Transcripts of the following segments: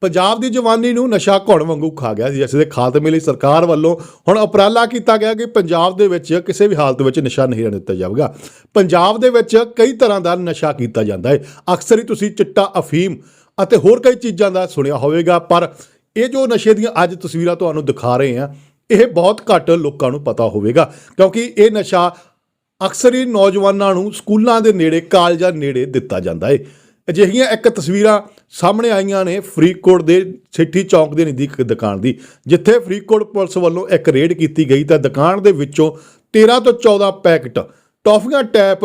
ਪੰਜਾਬ ਦੀ ਜਵਾਨੀ ਨੂੰ ਨਸ਼ਾ ਘੁਣ ਵਾਂਗੂ ਖਾ ਗਿਆ ਸੀ। ਜਿਸ ਦੇ ਖਾਤਮੇ ਲਈ ਸਰਕਾਰ ਵੱਲੋਂ ਹੁਣ ਉਪਰਾਲਾ ਕੀਤਾ ਗਿਆ ਕਿ ਪੰਜਾਬ ਦੇ ਵਿੱਚ ਕਿਸੇ ਵੀ ਹਾਲਤ ਵਿੱਚ ਨਸ਼ਾ ਨਹੀਂ ਰਹਿਣ ਦਿੱਤਾ ਜਾਵੇਗਾ। ਪੰਜਾਬ ਦੇ ਵਿੱਚ ਕਈ ਤਰ੍ਹਾਂ ਦਾ ਨਸ਼ਾ ਕੀਤਾ ਜਾਂਦਾ ਹੈ। ਅਕਸਰ ਹੀ ਤੁਸੀਂ ਚਿੱਟਾ, ਅਫੀਮ ਅਤੇ ਹੋਰ ਕਈ ਚੀਜ਼ਾਂ ਦਾ ਸੁਣਿਆ ਹੋਵੇਗਾ, ਪਰ ਇਹ ਜੋ ਨਸ਼ੇ ਦੀਆਂ ਅੱਜ ਤਸਵੀਰਾਂ ਤੁਹਾਨੂੰ ਦਿਖਾ ਰਹੇ ਹਾਂ, ਇਹ ਬਹੁਤ ਘੱਟ ਲੋਕਾਂ ਨੂੰ ਪਤਾ ਹੋਵੇਗਾ। ਕਿਉਂਕਿ ਇਹ ਨਸ਼ਾ ਅਕਸਰ ਹੀ ਨੌਜਵਾਨਾਂ ਨੂੰ ਸਕੂਲਾਂ ਦੇ ਨੇੜੇ, ਕਾਲਜਾਂ ਨੇੜੇ ਦਿੱਤਾ ਜਾਂਦਾ ਹੈ। ਅਜਿਹੀਆਂ ਇੱਕ ਤਸਵੀਰਾਂ ਸਾਹਮਣੇ ਆਈਆਂ ਨੇ ਫਰੀਦਕੋਟ ਦੇ ਸਿੱਠੀ ਚੌਂਕ ਦੇ ਨਜ਼ਦੀਕ ਇੱਕ ਦੁਕਾਨ ਦੀ। ਜਿੱਥੇ ਫਰੀਦਕੋਟ ਪੁਲਿਸ ਵੱਲੋਂ ਇੱਕ ਰੇਡ ਕੀਤੀ ਗਈ ਤਾਂ ਦੁਕਾਨ ਦੇ ਵਿੱਚੋਂ 13 ਤੋਂ 14 ਪੈਕਟ ਟੌਫੀਆਂ, ਟੈਪ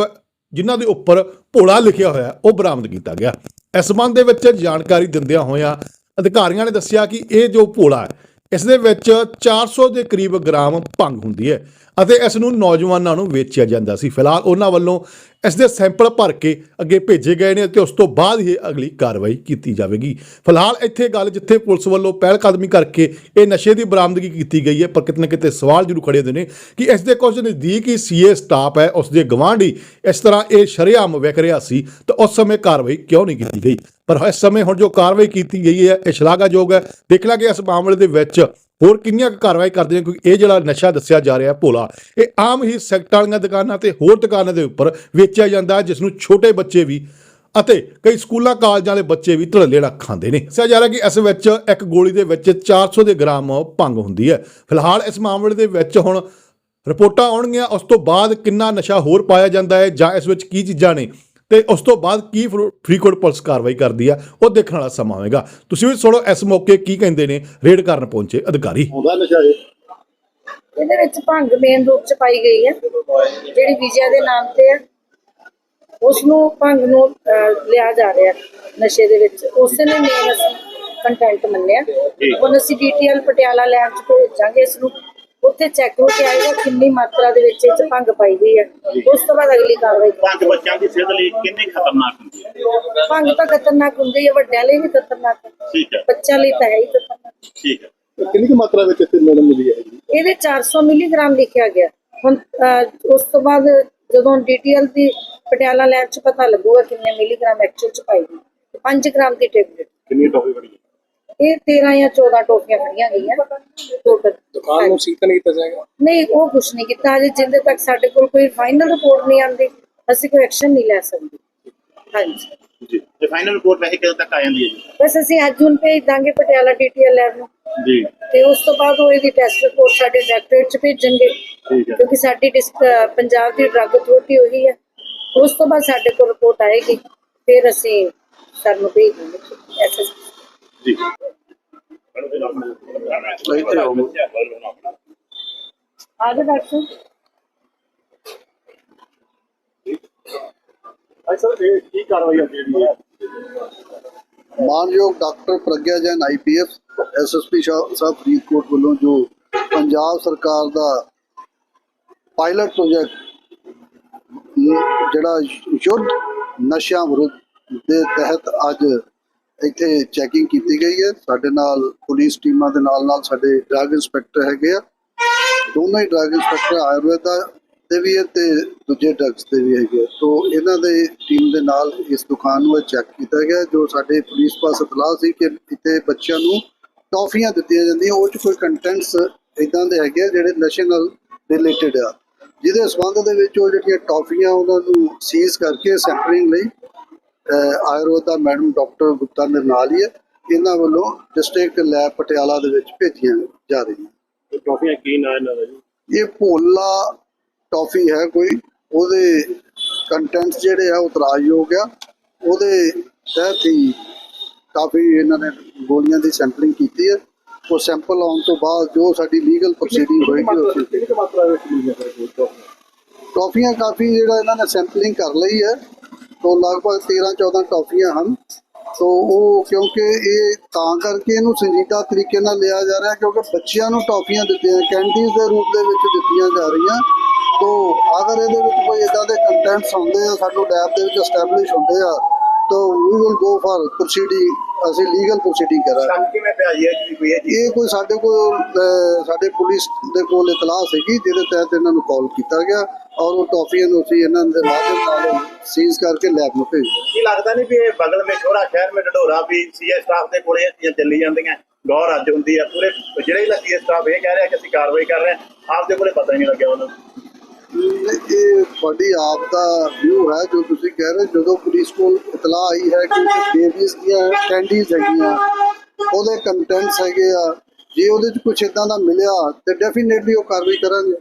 ਜਿਨ੍ਹਾਂ ਦੇ ਉੱਪਰ ਭੋਲਾ ਲਿਖਿਆ ਹੋਇਆ ਉਹ ਬਰਾਮਦ ਕੀਤਾ ਗਿਆ। ਇਸ ਸੰਬੰਧ ਦੇ ਵਿੱਚ ਜਾਣਕਾਰੀ ਦਿੰਦਿਆਂ ਹੋਇਆਂ ਅਧਿਕਾਰੀਆਂ ਨੇ ਦੱਸਿਆ ਕਿ ਇਹ ਜੋ ਭੋਲਾ ਹੈ ਇਸ ਦੇ ਵਿੱਚ 400 ਦੇ ਕਰੀਬ ਗ੍ਰਾਮ ਭੰਗ ਹੁੰਦੀ ਹੈ ਅਤੇ ਇਸ ਨੂੰ ਨੌਜਵਾਨਾਂ ਨੂੰ ਵੇਚਿਆ ਜਾਂਦਾ ਸੀ। ਫਿਲਹਾਲ ਉਹਨਾਂ ਵੱਲੋਂ ਇਸ ਦੇ ਸੈਂਪਲ ਭਰ ਕੇ ਅੱਗੇ ਭੇਜੇ ਗਏ ਨੇ ਤੇ ਉਸ ਤੋਂ ਬਾਅਦ ਹੀ ਅਗਲੀ ਕਾਰਵਾਈ ਕੀਤੀ ਜਾਵੇਗੀ। ਫਿਲਹਾਲ ਇੱਥੇ ਗੱਲ ਜਿੱਥੇ ਪੁਲਿਸ ਵੱਲੋਂ ਪਹਿਲ ਕਦਮੀ ਕਰਕੇ ਇਹ ਨਸ਼ੇ ਦੀ ਬਰਾਮਦਗੀ ਕੀਤੀ ਗਈ ਹੈ, ਪਰ ਕਿਤੇ ਨਾ ਕਿਤੇ ਸਵਾਲ ਜ਼ਰੂਰ ਖੜੇ ਹੁੰਦੇ ਨੇ ਕਿ ਇਸ ਦੇ ਕੁਝ ਨਜ਼ਦੀਕ ਹੀ ਸੀਏ ਸਟਾਫ ਹੈ, ਉਸ ਦੇ ਗਵਾਂਢੀ ਇਸ ਤਰ੍ਹਾਂ ਇਹ ਸ਼ਰੇਆਮ ਵਿਕ ਰਿਹਾ ਸੀ ਤਾਂ ਉਸ ਸਮੇਂ ਕਾਰਵਾਈ ਕਿਉਂ ਨਹੀਂ ਕੀਤੀ ਗਈ? ਪਰ ਇਸ ਸਮੇਂ ਹੁਣ ਜੋ ਕਾਰਵਾਈ ਕੀਤੀ ਗਈ ਹੈ, ਇਹ ਸ਼ਲਾਘਾਯੋਗ ਹੈ। ਦੇਖ ਕਿ ਇਸ ਮਾਮਲੇ ਦੇ ਵਿੱਚ ਹੋਰ ਕਿੰਨੀਆਂ ਕੁ ਕਾਰਵਾਈ ਕਰਦੇ ਨੇ, ਕਿਉਂਕਿ ਇਹ ਜਿਹੜਾ ਨਸ਼ਾ ਦੱਸਿਆ ਜਾ ਰਿਹਾ ਭੋਲਾ, ਇਹ ਆਮ ਹੀ ਸੈਕਟਰ ਵਾਲੀਆਂ ਦੁਕਾਨਾਂ ਤੇ ਹੋਰ ਦੁਕਾਨਾਂ ਦੇ ਉੱਪਰ ਵੇਚਿਆ ਜਾਂਦਾ ਹੈ ਜਿਸ ਨੂੰ ਛੋਟੇ ਬੱਚੇ ਵੀ ਅਤੇ ਕਈ ਸਕੂਲਾਂ, ਕਾਲਜਾਂ ਦੇ ਬੱਚੇ ਵੀ ਧੜੱਲੇ ਨਾਲ ਖਾਂਦੇ ਨੇ। ਦੱਸਿਆ ਜਾ ਰਿਹਾ ਕਿ ਇਸ ਵਿੱਚ ਇੱਕ ਗੋਲੀ ਦੇ ਵਿੱਚ 400 ਦੇ ਗ੍ਰਾਮ ਭੰਗ ਹੁੰਦੀ ਹੈ। ਫਿਲਹਾਲ ਇਸ ਮਾਮਲੇ ਦੇ ਵਿੱਚ ਹੁਣ ਰਿਪੋਰਟਾਂ ਆਉਣਗੀਆਂ, ਉਸ ਤੋਂ ਬਾਅਦ ਕਿੰਨਾ ਨਸ਼ਾ ਹੋਰ ਪਾਇਆ ਜਾਂਦਾ ਹੈ ਜਾਂ ਇਸ ਵਿੱਚ ਕੀ ਚੀਜ਼ਾਂ ਨੇ ਤੇ ਉਸ ਤੋਂ ਬਾਅਦ ਕੀ ਫਰੂ- ਫਰੀਦਕੋਟ ਪੁਲਿਸ ਕਾਰਵਾਈ ਕਰਦੀ ਆ ਉਹ ਦੇਖਣ ਵਾਲਾ ਸਮਾਂ ਹੋਵੇਗਾ। ਤੁਸੀਂ ਵੀ ਸੁਣੋ ਇਸ ਮੌਕੇ ਕੀ ਕਹਿੰਦੇ ਨੇ ਰੇਡ ਕਰਨ ਪਹੁੰਚੇ ਅਧਿਕਾਰੀ। ਹੁੰਦਾ ਨਸ਼ਾ ਇਹ। ਇਹਦੇ ਵਿੱਚ ਭੰਗ ਮੇਨ ਰੂਪ ਚ ਪਾਈ ਗਈ ਹੈ। ਜਿਹੜੀ ਵਿਜਿਆ ਦੇ ਨਾਮ ਤੇ ਹੈ ਉਸ ਨੂੰ ਭੰਗ ਨੂੰ ਲਿਆ ਜਾ ਰਿਹਾ ਨਸ਼ੇ ਦੇ ਵਿੱਚ। ਉਸੇ ਨੇ ਮੇਨ ਅਸੀਂ ਕੰਟੈਂਟ ਮੰਨਿਆ। ਹੁਣ ਅਸੀਂ ਡੀਟੀਐਲ ਪਟਿਆਲਾ ਲੈਬ ਚ ਭੇਜਾਂਗੇ ਇਸ ਨੂੰ ਉੱਥੇ ਚੈੱਕ ਹੋ ਕੇ ਆਏਗਾ ਕਿੰਨੀ ਮਾਤਰਾ ਦੇ ਵਿੱਚ ਇਹ ਚ ਭੰਗ ਪਾਈ ਗਈ ਹੈ ਉਸ ਤੋਂ ਬਾਅਦ ਅਗਲੀ ਕਾਰਵਾਈ ਪੰਜ ਬੱਚਿਆਂ ਦੀ ਸਿਹਤ ਲਈ ਕਿੰਨੀ ਖਤਰਨਾਕ ਹੁੰਦੀ ਹੈ? ਭੰਗ ਤਾਂ ਖਤਰਨਾਕ ਹੁੰਦੀ ਹੈ ਵੱਡਿਆਂ ਲਈ ਵੀ ਖਤਰਨਾਕ ਹੈ ਠੀਕ ਹੈ। ਬੱਚਿਆਂ ਲਈ ਤਾਂ ਹੈ ਹੀ ਖਤਰਨਾਕ। ਠੀਕ ਹੈ। ਕਿੰਨੀ ਕੁ ਮਾਤਰਾ ਵਿੱਚ ਇੱਥੇ ਮੈਡਮ ਮਿਲੀ ਹੈ ਜੀ? ਇਹਦੇ 400 ਮਿਲੀਗ੍ਰਾਮ ਲਿਖਿਆ ਗਿਆ। ਹੁਣ ਅਹ, ਉਸ ਤੋਂ ਬਾਅਦ ਜਦੋਂ ਡੀਟੀਐਲ ਦੀ ਪਟਿਆਲਾ ਲੈਬ 'ਚ ਪਤਾ ਲੱਗੂਗਾ ਕਿੰਨੇ ਮਿਲੀਗ੍ਰਾਮ ਐਕਚੁਅਲ 'ਚ ਪਾਈ ਗਈ। 5 ਗ੍ਰਾਮ ਦੀ ਟੈਬਲੇਟ। ਕਿੰਨੀ ਟੋਫੀ ਬਣੀ ਇਹ 13 ਜਾਂ 14 ਟੋਫੀਆਂ ਖੜੀਆਂ ਗਈਆਂ। ਟੋਟਲ ਦੁਕਾਨ ਨੂੰ ਸੀਲ ਤਾਂ ਨਹੀਂ ਕੀਤਾ ਜਾਏਗਾ? ਨਹੀਂ ਉਹ ਕੁਝ ਨਹੀਂ ਕੀਤਾ। ਅਜੇ ਜਿੰਦੇ ਤੱਕ ਸਾਡੇ ਕੋਲ ਕੋਈ ਫਾਈਨਲ ਰਿਪੋਰਟ ਨਹੀਂ ਆਉਂਦੀ ਅਸੀਂ ਕੋਈ ਐਕਸ਼ਨ ਨਹੀਂ ਲੈ ਸਕਦੇ। ਹਾਂਜੀ। ਜੀ। ਤੇ ਫਾਈਨਲ ਰਿਪੋਰਟ ਵੈਸੇ ਕਦੋਂ ਤੱਕ ਆ ਜਾਂਦੀ ਹੈ ਜੀ? ਬਸ ਅਸੀਂ ਅੱਜ ਹੁਣ ਭੇਜ ਦਾਂਗੇ ਪਟਿਆਲਾ ਡੀਟੀਐਲ ਲੈਬ ਨੂੰ। ਜੀ। ਤੇ ਉਸ ਤੋਂ ਬਾਅਦ ਉਹ ਇਹਦੀ ਟੈਸਟ ਰਿਪੋਰਟ ਸਾਡੇ ਡਾਇਰੈਕਟੋਰੇਟ 'ਚ ਭੇਜਣਗੇ। ਠੀਕ ਹੈ। ਕਿਉਂਕਿ ਸਾਡੀ ਡਿਸ- ਅਹ ਪੰਜਾਬ ਦੀ ਡਰੱਗ ਅਥਾਰਟੀ ਉਹੀ ਹੈ। ਉਸ ਤੋਂ ਬਾਅਦ ਸਾਡੇ ਕੋਲ ਰਿਪੋਰਟ ਆਏਗੀ। ਫਿਰ ਅਸੀਂ ਸਰ ਨੂੰ ਭੇਜ ਦਾਂਗੇ। ਐਸਐਸ ਜੀ ਆ ਜਾਓ ਡਾਕਟਰ ਸਾਹਿਬ। ਸਰ ਇਹ ਕੀ ਕਾਰਵਾਈ ਹੈ ਜਿਹੜੀ ਹੈ ਮਾਨਯੋਗ doctor Pragya Jain IPS SSP sahib Faridkot ਵੱਲੋਂ ਜੋ ਪੰਜਾਬ ਸਰਕਾਰ ਦਾ ਪਾਇਲਟ ਪ੍ਰੋਜੈਕਟ ਜਿਹੜਾ ਯੁੱਧ ਨਸ਼ਿਆਂ ਵਿਰੁੱਧ ਦੇ ਤਹਿਤ ਅੱਜ ਇੱਥੇ ਚੈਕਿੰਗ ਕੀਤੀ ਗਈ ਹੈ। ਸਾਡੇ ਨਾਲ ਪੁਲਿਸ ਟੀਮਾਂ ਦੇ ਨਾਲ ਨਾਲ ਸਾਡੇ ਡਰੱਗ ਇੰਸਪੈਕਟਰ ਹੈਗੇ ਆ। ਦੋਨੋਂ ਹੀ ਡਰੱਗ ਇੰਸਪੈਕਟਰ ਆਯੁਰਵੇਦਾ ਦੇ ਵੀ ਹੈ ਤੇ ਦੂਜੇ ਡਰੱਗਸ ਦੇ ਵੀ ਹੈਗੇ ਆ। ਤੋ ਇਹਨਾਂ ਦੇ ਟੀਮ ਦੇ ਨਾਲ ਇਸ ਦੁਕਾਨ ਨੂੰ ਚੈੱਕ ਕੀਤਾ ਗਿਆ, ਜੋ ਸਾਡੇ ਪੁਲਿਸ ਪਾਸ ਇਤਲਾਹ ਸੀ ਕਿ ਇੱਥੇ ਬੱਚਿਆਂ ਨੂੰ ਟੌਫੀਆਂ ਦਿੱਤੀਆਂ ਜਾਂਦੀਆਂ। ਉਹ ਚ ਕੋਈ ਕੰਟੈਂਟਸ ਇਦਾਂ ਦੇ ਹੈਗੇ ਆ ਜਿਹੜੇ ਨਸ਼ੇ ਨਾਲ ਰਿਲੇਟਡ ਆ। ਜਿਹਦੇ ਸਬੰਧ ਦੇ ਵਿੱਚ ਉਹ ਜਿਹੜੀਆਂ ਟੌਫੀਆਂ ਉਹਨਾਂ ਨੂੰ ਸੀਜ਼ ਕਰਕੇ ਸੈਂਪਲਿੰਗ ਲਈ ਆਯੁਰਵੇਦਾ ਮੈਡਮ ਡਾਕਟਰ ਗੁਪਤਾ ਦੇ ਨਾਲ ਹੀ ਹੈ। ਇਹਨਾਂ ਵੱਲੋਂ ਡਿਸਟ੍ਰਿਕਟ ਲੈਬ ਪਟਿਆਲਾ ਦੇ ਵਿੱਚ ਭੇਜੀਆਂ ਜਾ ਰਹੀਆਂ। ਟੋਫੀਆਂ ਕੀ ਨਾ ਇਹਨਾਂ ਦਾ ਜੀ? ਇਹ ਭੋਲਾ ਟੌਫੀ ਹੈ ਕੋਈ। ਉਹਦੇ ਕੰਟੈਂਟਸ ਜਿਹੜੇ ਆ ਉਹ ਇਤਰਾਜ਼ਯੋਗ ਆ। ਉਹਦੇ ਤਹਿਤ ਹੀ ਕਾਫੀ ਇਹਨਾਂ ਨੇ ਗੋਲੀਆਂ ਦੀ ਸੈਂਪਲਿੰਗ ਕੀਤੀ ਹੈ। ਉਹ ਸੈਂਪਲ ਆਉਣ ਤੋਂ ਬਾਅਦ ਜੋ ਸਾਡੀ ਲੀਗਲ ਪ੍ਰੋਸੀਡਿੰਗ ਹੋਏਗੀ ਉਸ ਮਾਤਰਾ ਵਿੱਚ ਟੌਫੀਆਂ? ਕਾਫੀ ਜਿਹੜਾ ਇਹਨਾਂ ਨੇ ਸੈਂਪਲਿੰਗ ਕਰ ਲਈ ਹੈ। ਤੋਂ ਲਗਭਗ 13 14 ਟੌਫੀਆਂ ਹਨ। ਤੋਂ ਉਹ ਕਿਉਂਕਿ ਇਹ ਤਾਂ ਕਰਕੇ ਇਹਨੂੰ ਸੰਜੀਦਾ ਤਰੀਕੇ ਨਾਲ ਲਿਆ ਜਾ ਰਿਹਾ ਕਿਉਂਕਿ ਬੱਚਿਆਂ ਨੂੰ ਟੌਫੀਆਂ ਦਿੱਤੀਆਂ ਕੈਂਡੀਜ਼ ਦੇ ਰੂਪ ਦੇ ਵਿੱਚ ਦਿੱਤੀਆਂ ਜਾ ਰਹੀਆਂ। ਸੋ ਅਗਰ ਇਹਦੇ ਵਿੱਚ ਕੋਈ ਇਦਾਂ ਦੇ ਕੰਟੈਂਟਸ ਹੁੰਦੇ ਆ ਸਾਨੂੰ ਲੈਬ ਦੇ ਵਿੱਚ ਐਸਟੈਬਲਿਸ਼ ਹੁੰਦੇ ਆ ਤਾਂ we will go for proceeding ਅਸੀਂ ਲੀਗਲ ਪ੍ਰੋਸੀਡਿੰਗ ਕਰਾਂਗੇ। ਸ਼ਾਂਤੀ ਮੈਂ ਪਿਆ ਜੀ ਕੋਈ ਹੈ ਜੀ? ਇਹ ਕੋਈ ਸਾਡੇ ਕੋਲ ਸਾਡੇ ਪੁਲਿਸ ਦੇ ਕੋਲ ਇਤਲਾਹ ਸੀਗੀ ਜਿਹਦੇ ਤਹਿਤ ਇਹਨਾਂ ਨੂੰ ਕਾਲ ਕੀਤਾ ਗਿਆ ਔਰ ਉਹ ਟੌਫੀਆਂ ਨੂੰ ਅਸੀਂ ਇਹਨਾਂ ਦੇ ਮਾਧਿਅਮ ਨਾਲ ਸੀਜ਼ ਕਰਕੇ ਲੈਬ ਨੂੰ ਭੇਜ। ਕੀ ਲੱਗਦਾ ਨਹੀਂ ਵੀ ਇਹ ਬਗਲ ਵਿੱਚ ਛੋੜਾ ਸ਼ਹਿਰ ਵਿੱਚ ਢਡੋਰਾ ਵੀ ਸੀਏ ਸਟਾਫ ਦੇ ਕੋਲੇ ਇਹ ਚੱਲੀ ਜਾਂਦੀਆਂ? ਗੌਰ ਅੱਜ ਹੁੰਦੀ ਆ ਪੂਰੇ ਜਿਹੜੇ ਸੀਏ ਸਟਾਫ ਇਹ ਕਹਿ ਰਿਹਾ ਕਿ ਅਸੀਂ ਕਾਰਵਾਈ ਕਰ ਰਹੇ ਹਾਂ ਆਪਦੇ ਕੋਲੇ ਪਤਾ ਹੀ ਨਹੀਂ ਲੱਗਿਆ ਉਹਨੂੰ ਇਹ ਇਹ ਤੁਹਾਡੀ ਆਪ ਦਾ ਵਿਊ ਹੈ ਜੋ ਤੁਸੀਂ ਕਹਿ ਰਹੇ ਜਦੋਂ ਪੁਲਿਸ ਕੋਲ ਇਤਲਾਹ ਆਈ ਹੈ ਕਿ ਬੇਬੀਜ਼ ਦੀਆਂ ਕੈਂਡੀਜ਼ ਹੈਗੀਆਂ, ਉਹਦੇ ਕੰਟੈਂਟਸ ਹੈਗੇ ਆ, ਜੇ ਉਹਦੇ ਚ ਕੁਝ ਇਦਾਂ ਦਾ ਮਿਲਿਆ, ਤੇ ਡੈਫੀਨੇਟਲੀ ਉਹ ਕਾਰਵਾਈ ਕਰਾਂਗੇ।